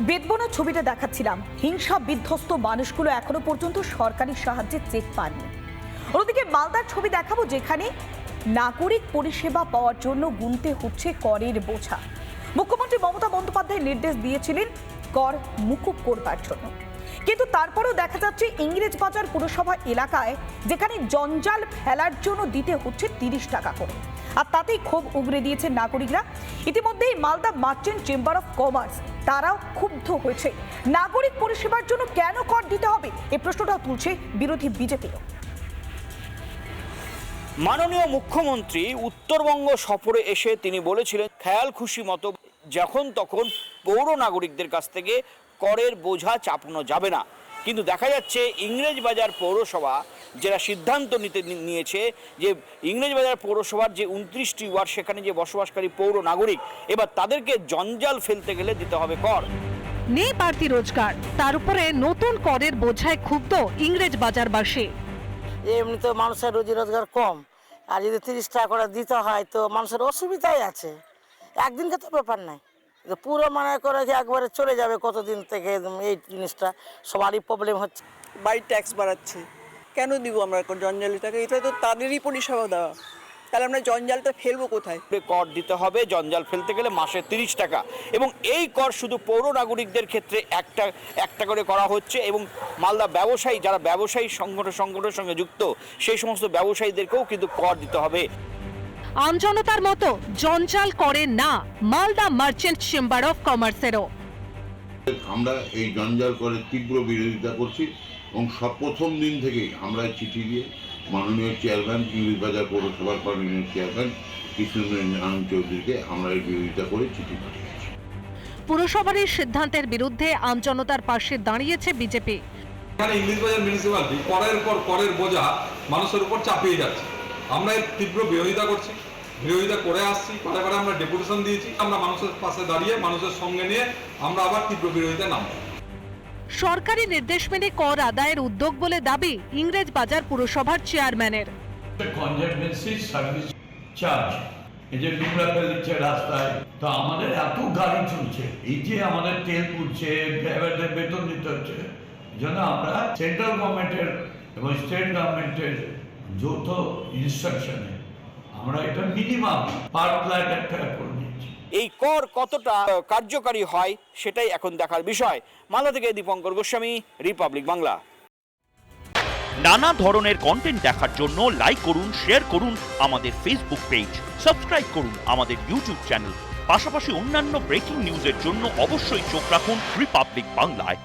বেদবনা ছবিটা দেখাচ্ছিলাম। হিংসা বিধ্বস্ত মানুষগুলো এখনও পর্যন্ত সরকারি সাহায্যে চেক পাননি। অন্যদিকে মালদার ছবি দেখাবো যেখানে নাগরিক পরিষেবা পাওয়ার জন্য গুনতে হচ্ছে করের বোঝা। মুখ্যমন্ত্রী মমতা বন্দ্যোপাধ্যায় নির্দেশ দিয়েছিলেন কর মুকুব করবার জন্য। কিন্তু তারপরেও দেখা যাচ্ছে ইংরেজবাজার পুরসভা এলাকায় যেখানে জঞ্জাল ফেলার জন্য দিতে হচ্ছে তিরিশ টাকা করে। আর তাতেই ক্ষোভ উগরে দিয়েছে নাগরিকরা। ইতিমধ্যেই Malda merchant chamber of commerce, তারাও ক্ষুব্ধ হয়েছে। নাগরিক পরিষেবার জন্য কেন কর দিতে হবে? এই প্রশ্নটাও তুলছে বিরোধী বিজেপিও মাননীয় মুখ্যমন্ত্রী উত্তরবঙ্গ সফরে এসে তিনি বলেছিলেন, খেয়াল খুশি মতো যখন তখন পৌর নাগরিকদের কাছ থেকে করের বোঝা চাপানো যাবে না। কিন্তু দেখা যাচ্ছে ইংরেজবাজার পৌরসভা যেটা সিদ্ধান্ত নিতে নিয়েছে যে ইংরেজবাজার পৌরসভার যে উনত্রিশটি ওয়ার্ড সেখানে যে বসবাসকারী পৌর নাগরিক এবার তাদেরকে জঞ্জাল ফেলতে গেলে দিতে হবে কর। নেই বাড়তি রোজগার। তার উপরে নতুন করের বোঝায় ক্ষুব্ধ ইংরেজ বাজারবাসী। এমনি তো মানুষের রুজি রোজগার কম। আর যদি তিরিশ টাকা করে দিতে হয় তো মানুষের অসুবিধাই আছে। একদিনকে তো ব্যাপার নাই। পুরো মনে করে যে একবারে চলে যাবে কতদিন থেকে একদম এই জিনিসটা সবারই প্রবলেম হচ্ছে। বাড়ির ট্যাক্স বাড়াচ্ছে। কেন দিব আমরা জঞ্জালিটাকে? এটা তো তাদেরই পরিষেবা দেওয়া। তাহলে আমরা জঞ্জালটা ফেলব কোথায়? কর দিতে হবে জঞ্জাল ফেলতে গেলে মাসে তিরিশ টাকা। এবং এই কর শুধু পৌর নাগরিকদের ক্ষেত্রে একটা একটা করে করা হচ্ছে এবং মালদা ব্যবসায়ী যারা ব্যবসায়ী সংগঠন সংগঠনের সঙ্গে যুক্ত সেই সমস্ত ব্যবসায়ীদেরকেও কিন্তু কর দিতে হবে। আমজনতার মতো জঞ্জাল করে না মালদা মার্চেন্ট চেম্বার অফ কমার্সেরও। আমরা এই জঞ্জাল করে তীব্র বিরোধিতা করছি এবং সব প্রথম দিন থেকেই আমরা চিঠি দিয়ে মাননীয় চেয়ারম্যান ইংলিশ বাজার পৌরসভার মাননীয় চেয়ারম্যান কৃষ্ণেন্দ্র আনন্দ চৌধুরীকে আমরা এই বিরোধিতা করে চিঠি পাঠিয়েছি। পুরসভার এই সিদ্ধান্তের বিরুদ্ধে আমজনতার পাশে দাঁড়িয়েছে বিজেপি। এখানে ইংলিশ বাজার মিউনিসিপ্যালিটি করের পর করের বোঝা মানুষের উপর চাপিয়ে যাচ্ছে। আমরা এর তীব্র বিরোধিতা করছি। বিরোধিতা করে আসছি পরে পরে আমরা ডেপুটেশন দিয়েছি আমরা মানুষের পাশে দাঁড়িয়ে মানুষের সঙ্গে নিয়ে আমরা আবার তীব্র বিরোধিতা নামবো। সরকারি নির্দেশ মেনে কর আদায়ের উদ্যোগ বলে দাবি ইংরেজ বাজার পুরসভার চেয়ারম্যানের। কনজারভেন্সি সার্ভিস চার্জ এই যে নোংরা ফেলছে রাস্তায় তো আমাদের এত গাড়ি চলছে এই যে আমাদের তেল পুড়ছে ড্রাইভারদের বেতন দিতে হচ্ছে জন্য আমরা সেন্ট্রাল গভর্নমেন্টের এবং স্টেট গভর্নমেন্টের যৌথ ইনস্ট্রাকশনে আমরা এটা মিনিমাম পার ফ্ল্যাট একটা করে নিচ্ছি। এই কর কতটা কার্যকারী হয় সেটাই এখন দেখার বিষয়। মালদা থেকে দীপঙ্কর গোস্বামী রিপাবলিক বাংলা নানা ধরনের কন্টেন্ট দেখার জন্য লাইক করুন শেয়ার করুন আমাদের ফেসবুক পেজ সাবস্ক্রাইব করুন আমাদের ইউটিউব চ্যানেল পাশাপাশি অন্যান্য ব্রেকিং নিউজের জন্য অবশ্যই চোখ রাখুন রিপাবলিক বাংলায়